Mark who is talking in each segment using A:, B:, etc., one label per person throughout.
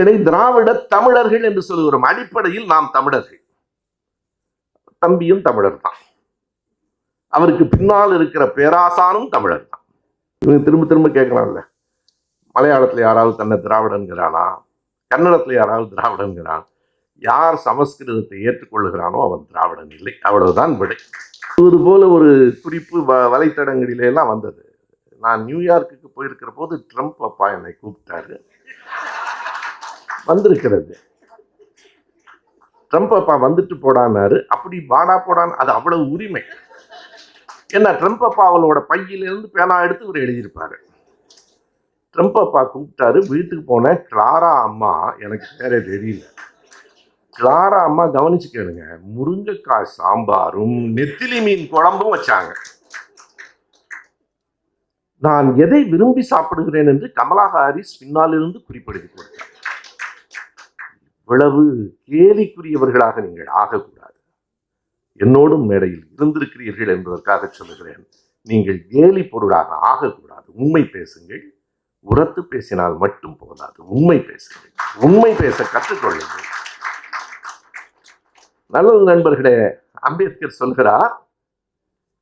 A: இதை திராவிட தமிழர்கள் என்று சொல்லுகிறோம். அடிப்படையில் நாம் தமிழர்கள். தம்பியும் தமிழர் தான் அவருக்கு பின்னால் இருக்கிற பேராசானும் தமிழர் தான் இவங்க திரும்ப திரும்ப கேட்கலாம்ல. மலையாளத்துல யாராவது தன்னை திராவிடன்கிறானா? கன்னடத்துல யாராவது திராவிடன்கிறான்? யார் சமஸ்கிருதத்தை ஏற்றுக்கொள்கிறானோ அவன் திராவிடன் இல்லை. அவ்வளவுதான் விடை. இது போல ஒரு குறிப்பு வ- வலைத்தடங்களிலே எல்லாம் வந்தது. நான் நியூயார்க்குக்கு போயிருக்கிற போது ட்ரம்ப் அப்பா என்னை கூப்பிட்டாரு. வந்திருக்கிறது. ட்ரம்ப் அப்பா வந்துட்டு போடான்னாரு அப்படி வாடா போடான்னு அது அவ்வளவு உரிமை. என்ன ட்ரம்ப் அப்பா அவளோட பையிலிருந்து பேனா எடுத்து இவர் எழுதியிருப்பாரு. ட்ரம்ப் அப்பா கூப்பிட்டாரு வீட்டுக்கு போனேன். கிளாரா அம்மா. எனக்கு வேற தெரியல. கிளாரா அம்மா கவனிச்சு கேளுங்க. முருங்கைக்காய் சாம்பாரும் நெத்திலி மீன் குழம்பும் வச்சாங்க. நான் எதை விரும்பி சாப்பிடுகிறேன் என்று கமலா ஹாரிஸ் பின்னாலிருந்து குறிப்பிடுத்தி கொடுத்தார் இவ்வளவு கேலிக்குரியவர்களாக நீங்கள் ஆகக்கூடாது. என்னோடும் மேடையில் இருந்திருக்கிறீர்கள் என்பதற்காக சொல்லுகிறேன். நீங்கள் கேலி பொருளாக ஆகக்கூடாது. உண்மை பேசுங்கள். உரத்து பேசினால் மட்டும் போதாது. உண்மை பேசுங்கள். உண்மை பேச கற்றுக்கொள்ளுங்கள். நல்லது நண்பர்களே அம்பேத்கர் சொல்கிறார்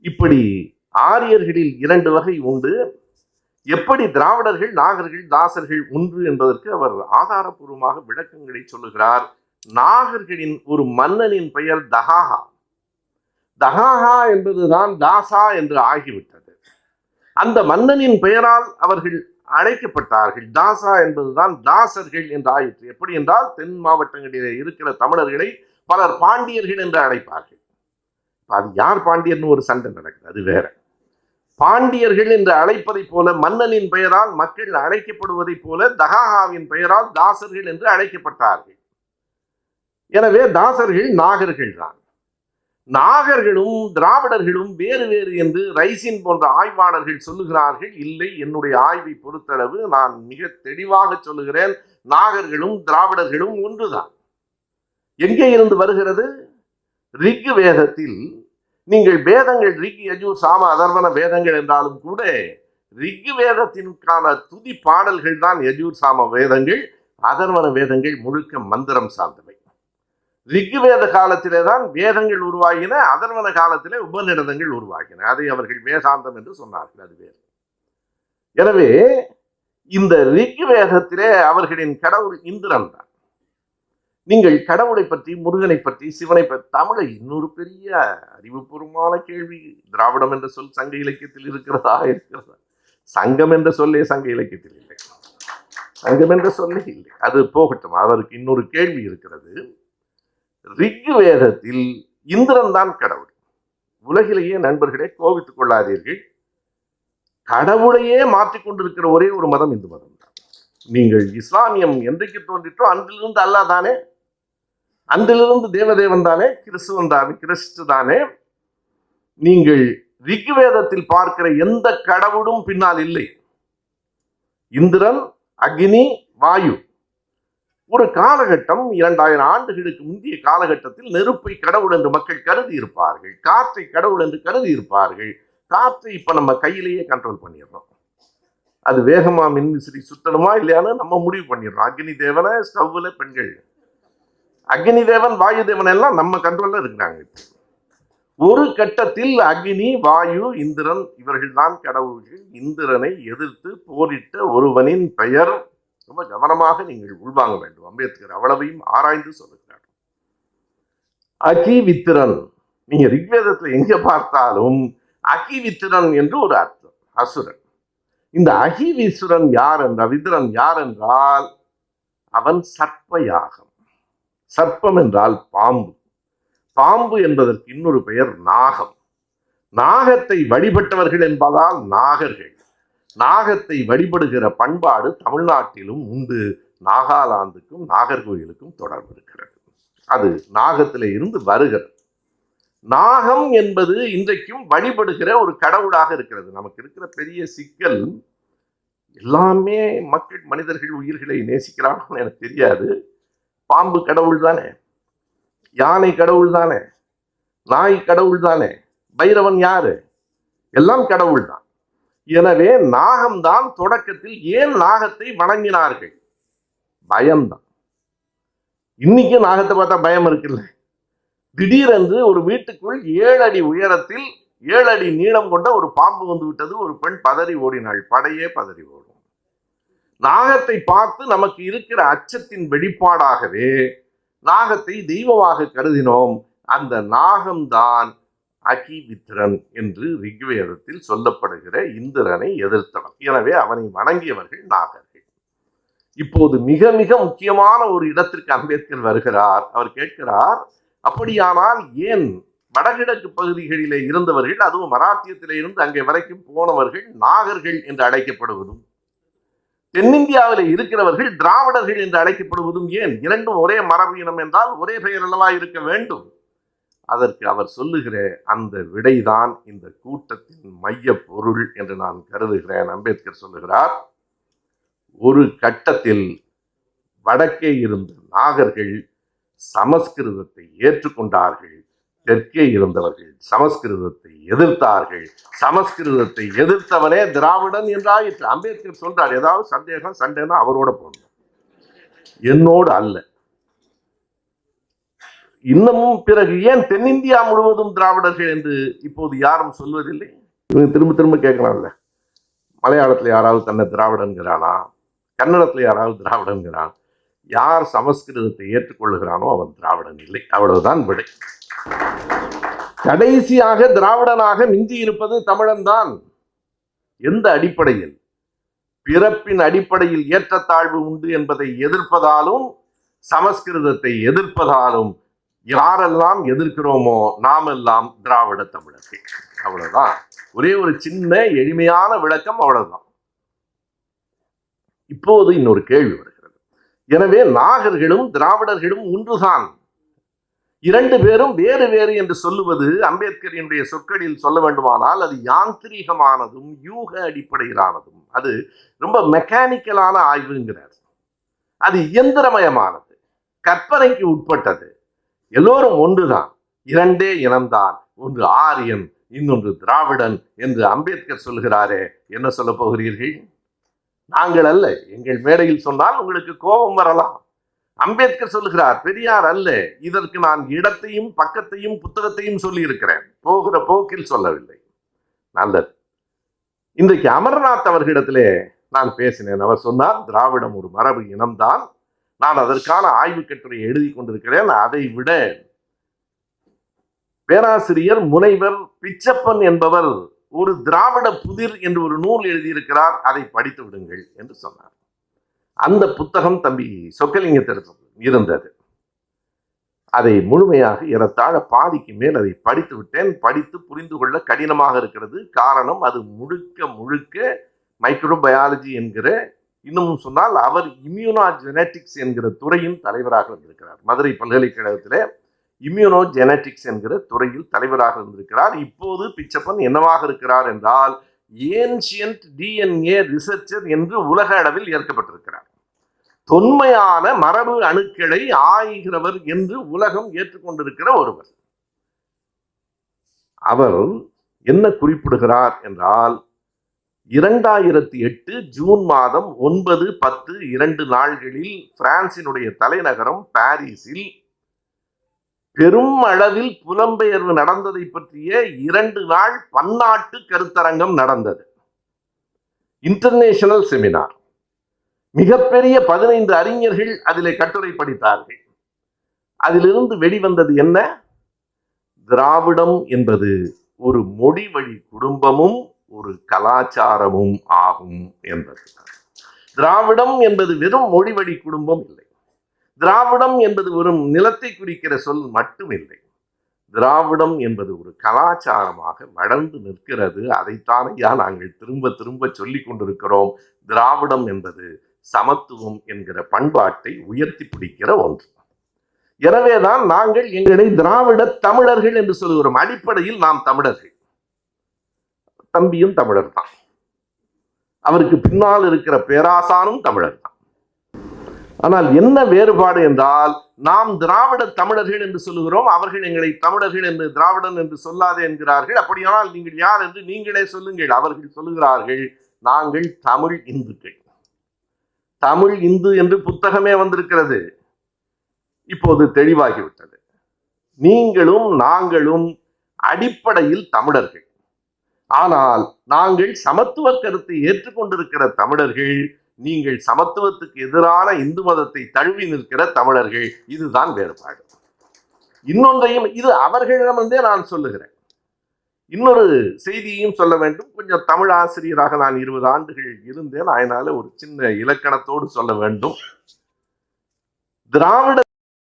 A: இப்படி ஆரியர்களில் இரண்டு வகை உண்டு. எப்படி திராவிடர்கள் நாகர்கள் தாசர்கள் ஒன்று என்பதற்கு அவர் ஆதாரபூர்வமாக விளக்கங்களை சொல்லுகிறார். நாகர்களின் ஒரு மன்னனின் பெயர் தகாஹா தகாஹா என்பதுதான் தாசா என்று ஆகிவிட்டது. அந்த மன்னனின் பெயரால் அவர்கள் அழைக்கப்பட்டார்கள். தாசா என்பதுதான் தாசர்கள் என்று ஆயிற்று. எப்படி என்றால் தென் மாவட்டங்களிலே இருக்கிற தமிழர்களை பலர் பாண்டியர்கள் என்று அழைப்பார்கள். அது யார் பாண்டியர்னு ஒரு சண்டை நடக்குது அது வேற. பாண்டியர்கள் என்று அழைப்பதைப் போல மன்னனின் பெயரால் மக்கள் அழைக்கப்படுவதைப் போல தகாஹாவின் பெயரால் தாசர்கள் என்று அழைக்கப்பட்டார்கள். எனவே தாசர்கள் நாகர்கள் தான். நாகர்களும் திராவிடர்களும் வேறு வேறு என்று ரைசின் போன்ற ஆய்வாளர்கள் சொல்லுகிறார்கள். இல்லை என்னுடைய ஆய்வை பொறுத்தளவு நான் மிக தெளிவாக சொல்லுகிறேன். நாகர்களும் திராவிடர்களும் ஒன்றுதான். எங்கே இருந்து வருகிறது? ரிக் வேதத்தில் நீங்கள் வேதங்கள் ரிக் யஜு சாம அதர்வன வேதங்கள் என்றாலும் கூட ரிக் வேதத்திற்கான துதி பாடல்கள் தான் யஜூர் சாம வேதங்கள் அதர்வன வேதங்கள் முழுக்க மந்திரம் சார்ந்தவை. ரிக் வேத காலத்திலே தான் வேதங்கள் உருவாகின அதர்வன காலத்திலே உபநிடதங்கள் உருவாகின. அதை அவர்கள் வேதாந்தம் என்று சொன்னார்கள் அது வேறு. எனவே இந்த ரிக் வேதத்திலே அவர்களின் கடவுள் இந்திரன் தான். நீங்கள் கடவுளை பற்றி முருகனை பற்றி சிவனை பற்றி தமிழை இன்னொரு பெரிய அறிவுபூர்வமான கேள்வி. திராவிடம் என்ற சொல் சங்க இலக்கியத்தில் இருக்கிறதா? இருக்கிறதா? சங்கம் என்ற சொல்லே சங்க இலக்கியத்தில் இல்லை. சங்கம் என்ற சொல்லே இல்லை. அது போகட்டும். அவருக்கு இன்னொரு கேள்வி இருக்கிறது. ரிக் வேதத்தில் இந்திரன் தான் கடவுள். உலகிலேயே நண்பர்களே கோபித்துக் கொள்ளாதீர்கள். கடவுளையே மாற்றிக்கொண்டிருக்கிற ஒரே ஒரு மதம் இந்து மதம் தான் நீங்கள் இஸ்லாமியம் என்றைக்கு தோன்றிட்டோ அன்றிலிருந்து அல்லாதானே அன்றிலிருந்து தேவதேவன் தானே கிறிஸ்துவன் தானே கிறிஸ்து தானே. நீங்கள் ரிக்வேதத்தில் பார்க்கிற எந்த கடவுளும் பின்னால் இல்லை. இந்திரன் அக்னி வாயு. ஒரு காலகட்டம் இரண்டாயிரம் ஆண்டுகளுக்கு முந்தைய காலகட்டத்தில் நெருப்பை கடவுள் என்று மக்கள் கருதி இருப்பார்கள் காற்றை கடவுள் என்று கருதி இருப்பார்கள் காற்றை இப்ப நம்ம கையிலேயே கண்ட்ரோல் பண்ணிடுறோம். அது வேகமா மின்விசிறி சுத்தணுமா இல்லையான்னு நம்ம முடிவு பண்ணிடுறோம். அக்னி தேவனை ஸ்டவ்ல பெண்கள். அக்னி தேவன் வாயு தேவன் எல்லாம் நம்ம கண்ட்ரோல்ல இருக்கிறாங்க. ஒரு கட்டத்தில் அக்னி வாயு இந்திரன் இவர்கள் தான் கடவுள்கள். இந்திரனை எதிர்த்து போரிட்ட ஒருவனின் பெயர் ரொம்ப கவனமாக நீங்கள் உள்வாங்க வேண்டும். அம்பேத்கர் அவ்வளவையும் ஆராய்ந்து சொல்லுகிறார். அகிவித்திரன். நீங்க ரிக்வேதத்துல எங்க பார்த்தாலும் அகிவித்திரன் என்று ஒரு அர்த்தம். அசுரன். இந்த அகிவிசுரன் யார் என்றால் வித்திரன் யார் என்றால் அவன் சர்ப்பயாகம். சர்ப்பம் என்றால் பாம்பு. பாம்பு என்பதற்கு இன்னொரு பெயர் நாகம். நாகத்தை வழிபட்டவர்கள் என்பதால் நாகர்கள். நாகத்தை வழிபடுகிற பண்பாடு தமிழ்நாட்டிலும் உண்டு. நாகாலாந்துக்கும் நாகர்கோயிலுக்கும் தொடர்பு இருக்கிறது. அது நாகத்திலே இருந்து வருகிறது. நாகம் என்பது இன்றைக்கும் வழிபடுகிற ஒரு கடவுளாக இருக்கிறது. நமக்கு இருக்கிற பெரிய சிக்கல் எல்லாமே மக்கள் மனிதர்கள் உயிர்களை நேசிக்கிறார்கள் எனக்கு தெரியாது. பாம்பு கடவுள் தானே? யானை கடவுள் தானே? நாய் கடவுள் தானே? பைரவன் யாரு? எல்லாம் கடவுள் தான். எனவே நாகம்தான் தொடக்கத்தில் ஏன் நாகத்தை வணங்கினார்கள்? பயம்தான். இன்னைக்கு நாகத்தை பார்த்தா பயம் இருக்குல்ல? திடீரென்று ஒரு வீட்டுக்குள் ஏழு அடி உயரத்தில் ஏழு அடி நீளம் கொண்ட ஒரு பாம்பு வந்து விட்டது. ஒரு பெண் பதறி ஓடினாள். படையே பதறி ஓடும் நாகத்தை பார்த்து நமக்கு இருக்கிற அச்சத்தின் வெளிப்பாடாகவே நாகத்தை தெய்வமாக கருதினோம். அந்த நாகம்தான் அகிவித்திரன் என்று ரிக்வேதத்தில் சொல்லப்படுகிற இந்திரனை எதிர்த்தவன். எனவே அவனை வணங்கியவர்கள் நாகர்கள். இப்போது மிக மிக முக்கியமான ஒரு இடத்திற்கு அம்பேத்கர் வருகிறார். அவர் கேட்கிறார் அப்படியானால் ஏன் வடகிழக்கு பகுதிகளிலே இருந்தவர்கள் அதுவும் மராத்தியத்திலே இருந்து அங்கே வரைக்கும் போனவர்கள் நாகர்கள் என்று அழைக்கப்படுவதும் தென்னிந்தியாவில் இருக்கிறவர்கள் திராவிடர்கள் என்று அழைக்கப்படுவதும் ஏன்? இரண்டும் ஒரே மரபு இனம் என்றால் ஒரே பெயர் அல்லவா இருக்க வேண்டும்? அதற்கு அவர் சொல்லுகிற அந்த விடைதான் இந்த கூட்டத்தின் மைய பொருள் என்று நான் கருதுகிறேன். அம்பேத்கர் சொல்லுகிறார் ஒரு கட்டத்தில் வடக்கே இருந்த நாகர்கள் சமஸ்கிருதத்தை ஏற்றுக்கொண்டார்கள். தெற்கே இருந்தவர்கள் சமஸ்கிருதத்தை எதிர்த்தார்கள். சமஸ்கிருதத்தை எதிர்த்தவனே திராவிடன் என்றாயிற்று. அம்பேத்கர் சொல்றார் ஏதாவது சந்தேகம் சண்டைனா அவரோட போடணும் என்னோடு அல்ல. இன்னமும் பிறகு ஏன் தென்னிந்தியா முழுவதும் திராவிடர்கள் என்று இப்போது யாரும் சொல்வதில்லை? இவங்க திரும்ப திரும்ப கேட்கலாம்ல. மலையாளத்துல யாராவது தன்னை திராவிடன்கிறானா? கன்னடத்துல யாராவது திராவிடன்கிறான்? யார் சமஸ்கிருதத்தை ஏற்றுக்கொள்கிறானோ அவன் திராவிடன் இல்லை. அவ்வளவுதான் விடை. கடைசியாக திராவிடனாக மிஞ்சி இருப்பது தமிழன் தான் எந்த அடிப்படையில்? பிறப்பின் அடிப்படையில் ஏற்றத்தாழ்வு உண்டு என்பதை எதிர்ப்பதாலும் சமஸ்கிருதத்தை எதிர்ப்பதாலும் யாரெல்லாம் எதிர்க்கிறோமோ நாமெல்லாம் திராவிட தமிழர்கள். அவ்வளவுதான். ஒரே ஒரு சின்ன எளிமையான விளக்கம் அவ்வளவுதான். இப்போது இன்னொரு கேள்வி வருது எனவே நாகர்களும் திராவிடர்களும் ஒன்றுதான். இரண்டு பேரும் வேறு வேறு என்று சொல்லுவது அம்பேத்கரினுடைய சொற்களில் சொல்ல வேண்டுமானால் அது யாந்திரீகமானதும் யூக அடிப்படையிலானதும். அது ரொம்ப மெக்கானிக்கலான ஆய்வுங்கிறார். அது இயந்திரமயமானது. கற்பனைக்கு உட்பட்டது. எல்லோரும் ஒன்றுதான். இரண்டே இனம்தான். ஒன்று ஆரியன் இன்னொன்று திராவிடன் என்று அம்பேத்கர் சொல்கிறாரே. என்ன சொல்ல போகிறீர்கள்? நாங்கள் அல்ல. எங்கள் மேடையில் சொன்னால் உங்களுக்கு கோபம் வரலாம். அம்பேத்கர் சொல்லுகிறார் பெரியார் அல்ல. இதற்கு நான் இடத்தையும் பக்கத்தையும் புத்தகத்தையும் சொல்லி இருக்கிறேன் போகிற போக்கில் சொல்லவில்லை. நல்லது. இன்றைக்கு அமர்நாத் அவர்களிடத்திலே நான் பேசினேன். அவர் சொன்னார் திராவிடம் ஒரு மரபு இனம்தான். நான் அதற்கான ஆய்வு கட்டுரையை எழுதி கொண்டிருக்கிறேன். அதை விட பேராசிரியர் முனைவர் பிச்சப்பன் என்பவர் ஒரு திராவிட புதிர் என்று ஒரு நூல் எழுதியிருக்கிறார் அதை படித்து விடுங்கள் என்று சொன்னார். அந்த புத்தகம் தம்பி சொக்கலிங்கத்திற்கு இருந்தது. அதை முழுமையாக ஏறத்தாழ பாதிக்கு மேல் அதை படித்து விட்டேன். படித்து புரிந்து கொள்ள கடினமாக இருக்கிறது. காரணம் அது முழுக்க முழுக்க மைக்ரோபயாலஜி என்கிற இன்னமும் சொன்னால் அவர் இம்யூனா ஜெனட்டிக்ஸ் என்கிற துறையின் தலைவராக இருக்கிறார். மதுரை பல்கலைக்கழகத்திலே இம்யூனோ ஜெனட்டிக்ஸ் என்கிற துறையில் தலைவராக இருந்திருக்கிறார். இப்போது பிச்சப்பன் என்னவாக இருக்கிறார் என்றால் ஏன்ஷியன்ட் டிஎன்ஏ ரிசர்ச்சர் என்று உலக அளவில் ஏற்கப்பட்டிருக்கிறார். தொன்மையான மரபு அணுக்களை ஆய்கிறவர் என்று உலகம் ஏற்றுக்கொண்டிருக்கிற ஒருவர். அவர் என்ன குறிப்பிடுகிறார் என்றால் இரண்டாயிரத்தி எட்டு ஜூன் மாதம் ஒன்பது பத்து இரண்டு நாள்களில் பிரான்சினுடைய தலைநகரம் பாரிஸில் பெரும் அளவில் புலம்பெயர்வு நடந்ததை பற்றிய இரண்டு நாள் பன்னாட்டு கருத்தரங்கம் நடந்தது. இன்டர்நேஷனல் செமினார் மிகப்பெரிய பதினைந்து அறிஞர்கள் அதிலே கட்டுரை படித்தார்கள் அதிலிருந்து வெளிவந்தது என்ன? திராவிடம் என்பது ஒரு மொழி வழி குடும்பமும் ஒரு கலாச்சாரமும் ஆகும் என்பது. திராவிடம் என்பது வெறும் மொழி வழி குடும்பம் இல்லை. திராவிடம் என்பது வெறும் நிலத்தை குறிக்கிற சொல் மட்டுமில்லை. திராவிடம் என்பது ஒரு கலாச்சாரமாக வளர்ந்து நிற்கிறது. அதைத்தானையா நாங்கள் திரும்ப திரும்ப சொல்லிக் கொண்டிருக்கிறோம். திராவிடம் என்பது சமத்துவம் என்கிற பண்பாட்டை உயர்த்தி பிடிக்கிற ஒன்று. எனவேதான் நாங்கள் எங்களை திராவிட தமிழர்கள் என்று சொல்கிறோம் அடிப்படையில் நாம் தமிழர்கள். தம்பியும் தமிழர் தான் அவருக்கு பின்னால் இருக்கிற பேராசானும் தமிழர். தான் ஆனால் என்ன வேறுபாடு என்றால் நாம் திராவிட தமிழர்கள் என்று சொல்லுகிறோம் அவர்கள் எங்களை தமிழர்கள் என்று திராவிடன் என்று சொல்லாதே என்கிறார்கள். அப்படியானால் நீங்கள் யார் என்று நீங்களே சொல்லுங்கள். அவர்கள் சொல்லுகிறார்கள் நாங்கள் தமிழ் இந்துக்கள். தமிழ் இந்து என்று புத்தகமே வந்திருக்கிறது. இப்போது தெளிவாகிவிட்டது. நீங்களும் நாங்களும் அடிப்படையில் தமிழர்கள். ஆனால் நாங்கள் சமத்துவ கருத்தை ஏற்றுக்கொண்டிருக்கிற தமிழர்கள் நீங்கள் சமத்துவத்துக்கு எதிரான இந்து மதத்தை தழுவி நிற்கிற தமிழர்கள். இதுதான் வேறுபாடு. இன்னொன்றையும் இது அவர்களிடமிருந்தே நான் சொல்லுகிறேன். இன்னொரு செய்தியையும் சொல்ல வேண்டும். கொஞ்சம் தமிழ் ஆசிரியராக நான் இருபது ஆண்டுகள் இருந்தேன். அதனால ஒரு சின்ன இலக்கணத்தோடு சொல்ல வேண்டும். திராவிட